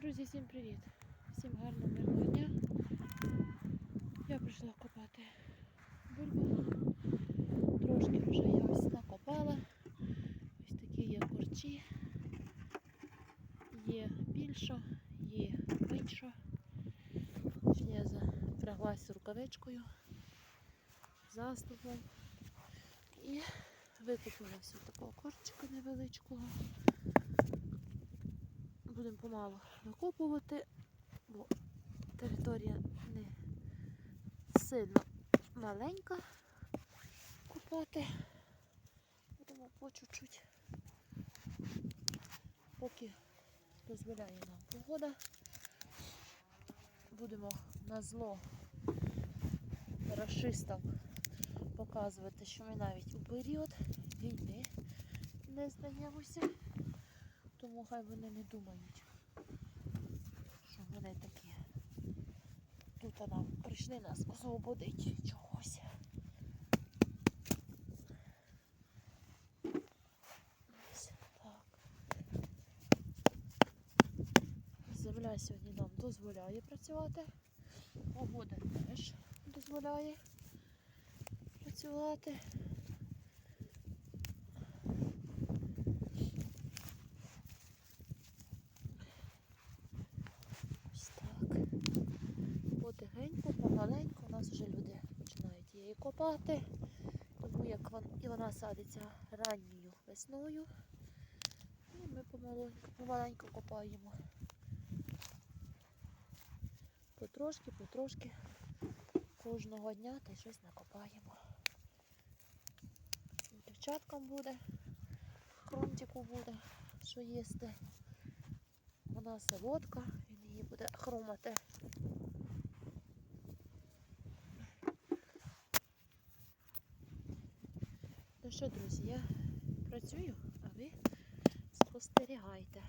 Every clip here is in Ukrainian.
Друзі, всім привіт! Всім гарного мирного дня. Я прийшла копати бульбу. Трошки вже я ось накопала. Ось такі є корчі. Є більше, є менше. Я запряглася рукавичкою, заступом і викопала ось такого корчика невеличкого. Будемо помалу викопувати, бо територія не сильно маленька копати. Будемо по чуть-чуть, поки дозволяє нам погода. Будемо на зло расистам показувати, що ми навіть у період війни не здаємося. Тому хай вони не думають, що вони такі. Тут нам прийшли нас освободити чогось. Ось так. Земля сьогодні нам дозволяє працювати. Погода теж дозволяє працювати. Ось так. Потихеньку, помаленьку у нас вже люди починають її копати. Тому як і вона садиться ранньою весною. І ми помаленьку, копаємо. Потрошки, потрошки кожного дня та щось накопаємо. Дівчаткам буде, хрунтику буде, що їсти. Вона солодка, він її буде хромати. Що, друзі, я працюю, а ви спостерігайте.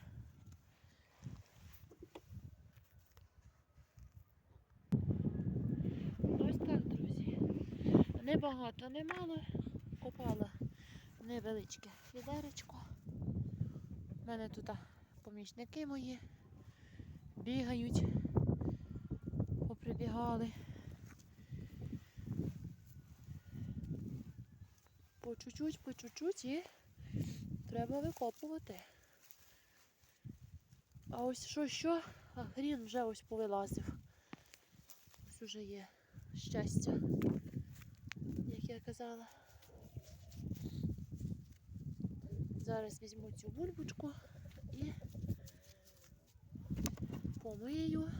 Ось так, друзі. Небагато, немало. Копала невеличке відеречко. У мене тут помічники мої бігають, поприбігали. По чуть-чуть, по чуть-чуть і треба викопувати. А ось що, що, а грін вже ось повилазив. Ось уже є щастя, як я казала. Зараз візьму цю бульбочку і помию.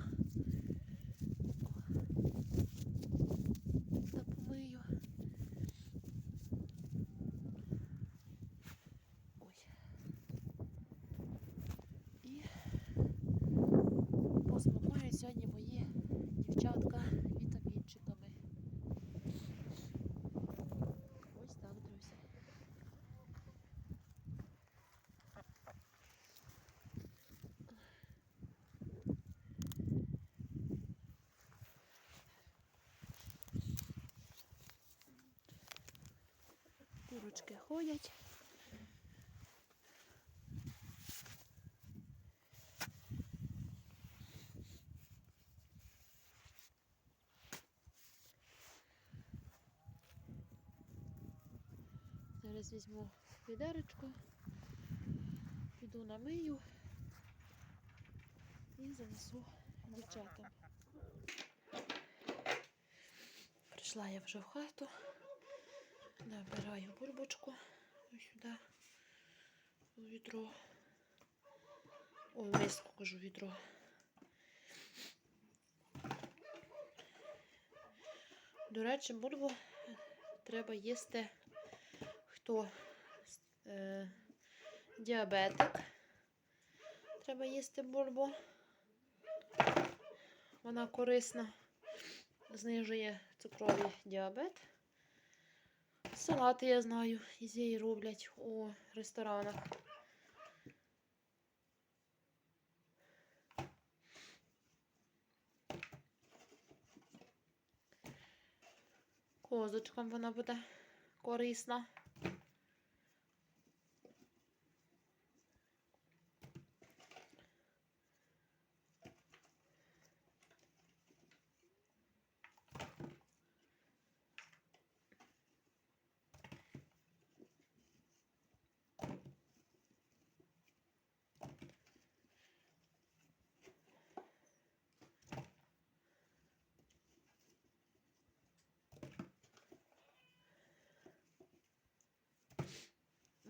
Та помию. Ой. І посмакую сьогодні мої дівчатка вітамінчиками. Ось так, друзі. Курочки ходять. Зараз візьму відеречко, піду намию і занесу дівчатам. Прийшла я вже в хату, набираю бульбочку сюди у відро. Ой, миску кажу відро. До речі, бульбу треба їсти хто е, діабетик. Треба їсти бульбу. Вона корисна, знижує цукровий діабет. Салати, я знаю, із її роблять у ресторанах. Козочкам вона буде корисна.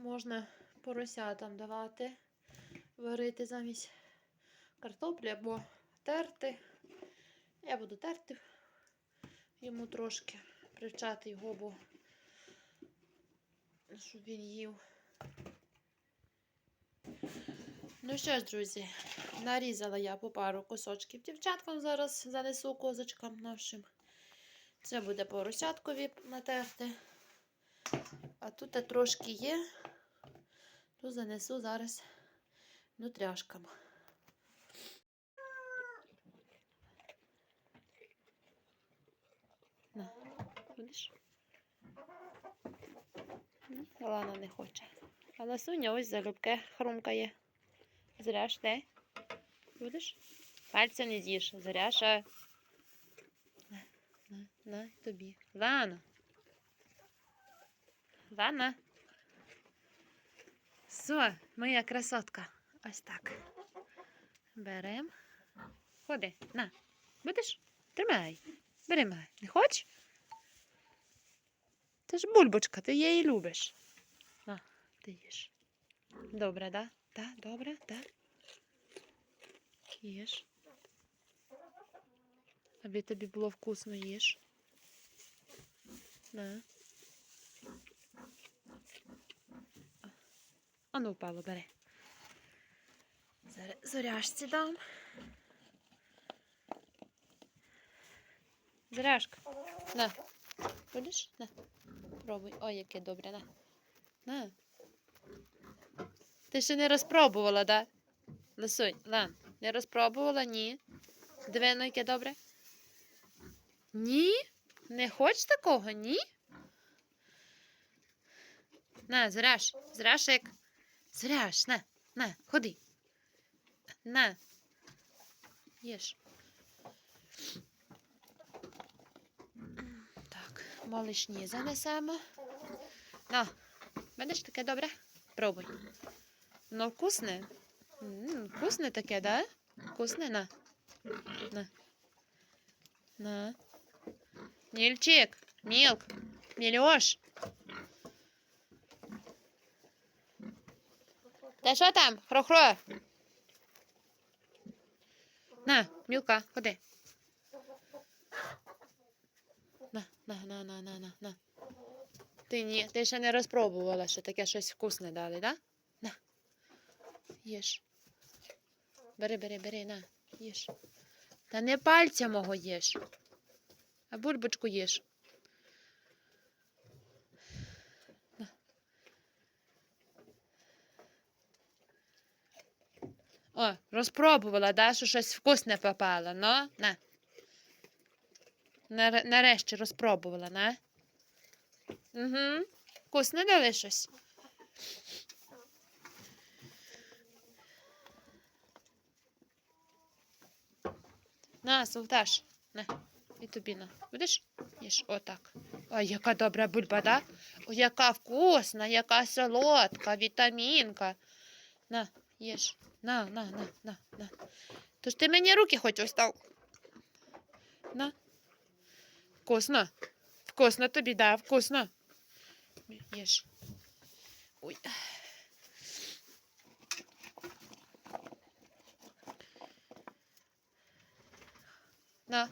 Можна поросятам давати, варити замість картоплі або терти. Я буду терти йому трошки, привчати його, бо щоб він їв. Ну що ж, друзі, нарізала я по пару кусочків дівчаткам. Зараз занесу козочкам нашим. Це буде поросяткові натерти. А тут трошки є, то занесу зараз нутряшкам. На, будеш? Лана не хоче. А ласуня ось залюбке хрумкає. Зря ж де? Будеш? Пальця не з'їш. Зря ще. На, на, на, тобі. Лана. Лана. Все, моя красотка. Ось так. Берем. Ходи, на. Будеш? Тримай. Бери мене. Не хочеш? Ти ж бульбочка, ти її любиш. На, ти їж. Добре, да? Да, добре, да? Їж. Аби тобі було вкусно, їж. На. Ну впало, бери. Зоряшці дам. Зоряшка. На. Будеш? На. Пробуй. Ой, яке добре, на. На. Ти ще не розпробувала, да? Лисунь, Лан, не розпробувала? Ні. Диви, ну яке добре. Ні? Не хочеш такого? Ні? На, зряш, зряшик. Зряш, на, на, ходи. На. Їж. Так, малишні занесемо. На, бачиш, таке добре? Пробуй. Ну, вкусне. Вкусне таке, да? Вкусне, на. На. На. Нільчик, мілк, мільош. Та що там, хро-хро? На, мілка, ходи. На, на, на, на, на, на, на. Ти ні, ти ще не розпробувала, що таке щось вкусне дали, да? На. Їж. Бери, бери, бери, на, їж. Та не пальця мого їж, а бульбочку їж. О, розпробувала, да, що щось вкусне попало, ну, на. Нар- Нарешті розпробувала, на. Угу. Вкусне дали щось. На, Султаш, на, і тобі на. Будеш? Їж, отак. Ой, яка добра бульба, да? Ой, яка вкусна, яка солодка, вітамінка. На, їж. На, на, на, на, на. Тож ти мені руки хоч ось так. На. Вкусно. Вкусно тобі, да, вкусно. Їж. Ой. На.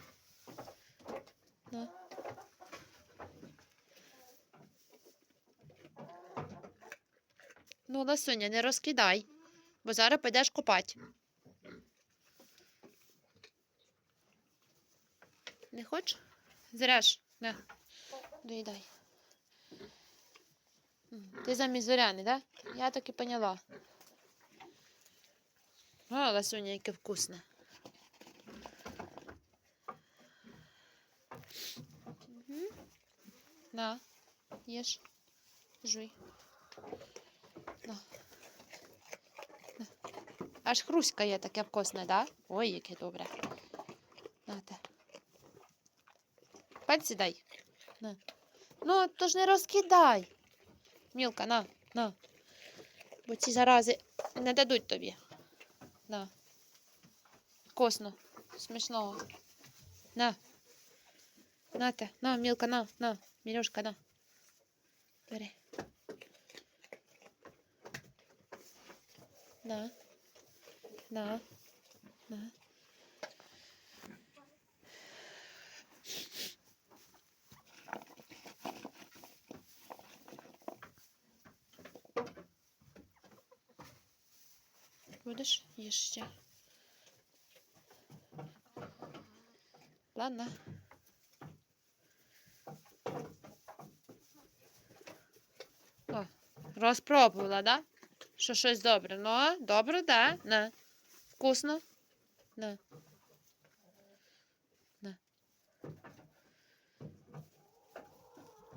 Ну, ласуня, не розкидай, бо зараз підеш копати. Не хочеш? Зряш, на. Доїдай. Ти замість зоряни, да? Я так і поняла. О, ласуня, яке вкусне. На, їж. Жуй. На. Аж хруськає таке вкусне, да? Ой, яке добре. Нате. Пальці дай. На. Ну, то ж не розкидай. Мілка, на, на. Бо ці зарази не дадуть тобі. На. Вкусно. Смачного. На. Нате. На, Мілка, на, на. Мілюшка, на. Бери. На. На. На. Будеш їж. Ладно. О, розпробувала, да? Що щось добре. Ну, добре, да. На. Вкусно. На. На.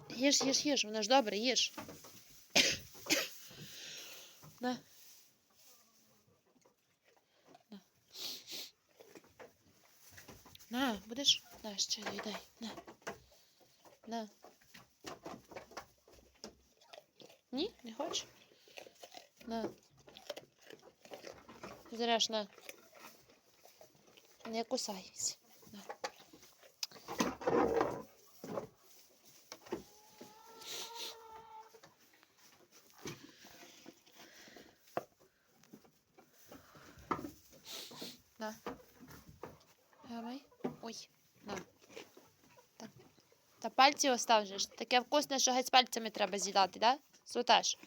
Їж, їж, їж, воно ж добре, їж. На. На. На, будеш? На, ще доїдай. На. На. Ні, не хочеш? На. Зряш, на. Не кусайся. На. Давай. Ой, на. Так. Та пальці остав же ж. Таке вкусне, що геть з пальцями треба з'їдати, да? Сутеш.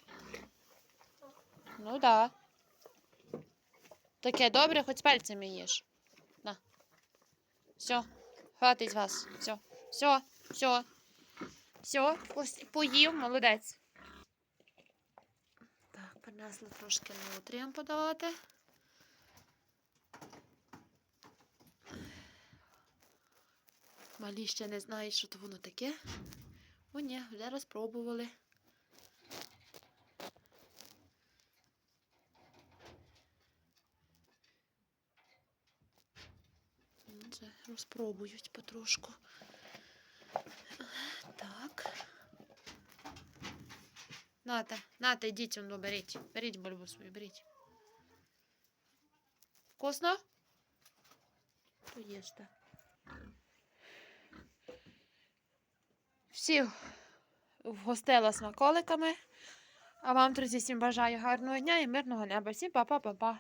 Ну да. Таке добре, хоч пальцями їж. На. Все. Хватить вас. Все. Все. Все. Все. Поїв, молодець. Так, принесла трошки нутріям подавати. Малі ще не знають, що то воно таке. О, ні, вже розпробували. М, Вже розпробують потрошку. Так. Ната, ната, йдіть, он беріть. Беріть бульбу свою, беріть. Вкусно? То їжте. Всіх вгостила смаколиками. А вам, друзі, всім бажаю гарного дня і мирного неба. Всім па-па-па-па.